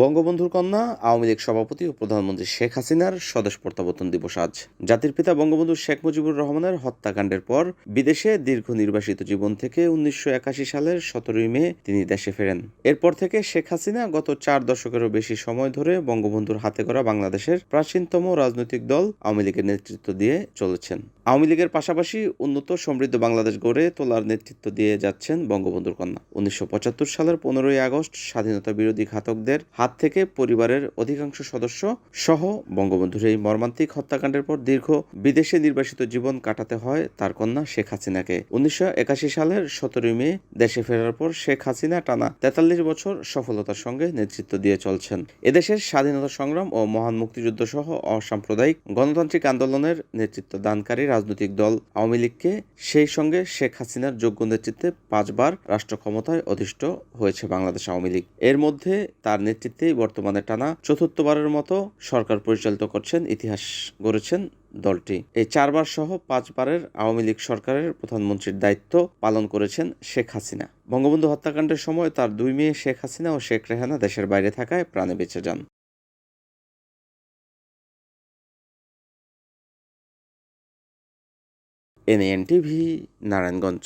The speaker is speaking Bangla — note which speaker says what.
Speaker 1: বঙ্গবন্ধুর কন্যা, আওয়ামী লীগ সভাপতি ও প্রধানমন্ত্রী শেখ হাসিনার স্বদেশ প্রত্যাবর্তন দিবস আজ। জাতির পিতা বঙ্গবন্ধু শেখ মুজিবুর রহমানের হত্যাকাণ্ডের পর বিদেশে দীর্ঘ নির্বাসিত জীবন থেকে উনিশশো একাশি সালের সতেরোই মে তিনি দেশে ফেরেন। এরপর থেকে শেখ হাসিনা গত চার দশকেরও বেশি সময় ধরে বঙ্গবন্ধুর হাতে করা বাংলাদেশের প্রাচীনতম রাজনৈতিক দল আওয়ামী লীগের নেতৃত্ব দিয়ে চলেছেন। আওয়ামী লীগের পাশাপাশি উন্নত সমৃদ্ধ বাংলাদেশ গড়ে তোলার নেতৃত্ব দিয়ে যাচ্ছেন বঙ্গবন্ধুর কন্যা। উনিশশো পঁচাত্তর সালের পনেরোই আগস্ট স্বাধীনতা বিরোধী ঘাতকদের হাত থেকে পরিবারের অধিকাংশ সদস্য সহ বঙ্গবন্ধুর এই মর্মান্তিক হত্যাকাণ্ডের পর দীর্ঘ বিদেশে নির্বাসিত জীবন কাটাতে হয় তার কন্যা শেখ হাসিনাকে। উনিশশো একাশি সালের সতেরোই মে দেশে ফেরার পর শেখ হাসিনা টানা তেতাল্লিশ বছর সফলতার সঙ্গে নেতৃত্ব দিয়ে চলছেন। এদেশের স্বাধীনতা সংগ্রাম ও মহান মুক্তিযুদ্ধ সহ অসাম্প্রদায়িক গণতান্ত্রিক আন্দোলনের নেতৃত্ব দানকারী রাজনৈতিক দল আওয়ামী লীগকে সেই সঙ্গে শেখ হাসিনার যোগ্য নেতৃত্বে পাঁচবার রাষ্ট্র ক্ষমতায় অধিষ্ঠ হয়েছে বাংলাদেশ আওয়ামী লীগ। এর মধ্যে তার নেতৃত্বেই বর্তমানে টানা চতুর্থবারের মতো সরকার পরিচালিত করছেন, ইতিহাস গড়েছেন দলটি। এই চারবার সহ পাঁচবারের আওয়ামী লীগ সরকারের প্রধানমন্ত্রীর দায়িত্ব পালন করেছেন শেখ হাসিনা। বঙ্গবন্ধু হত্যাকাণ্ডের সময় তার দুই মেয়ে শেখ হাসিনা ও শেখ রেহানা দেশের বাইরে থাকায় প্রাণে বেঁচে যান। NN TV Narayanganj.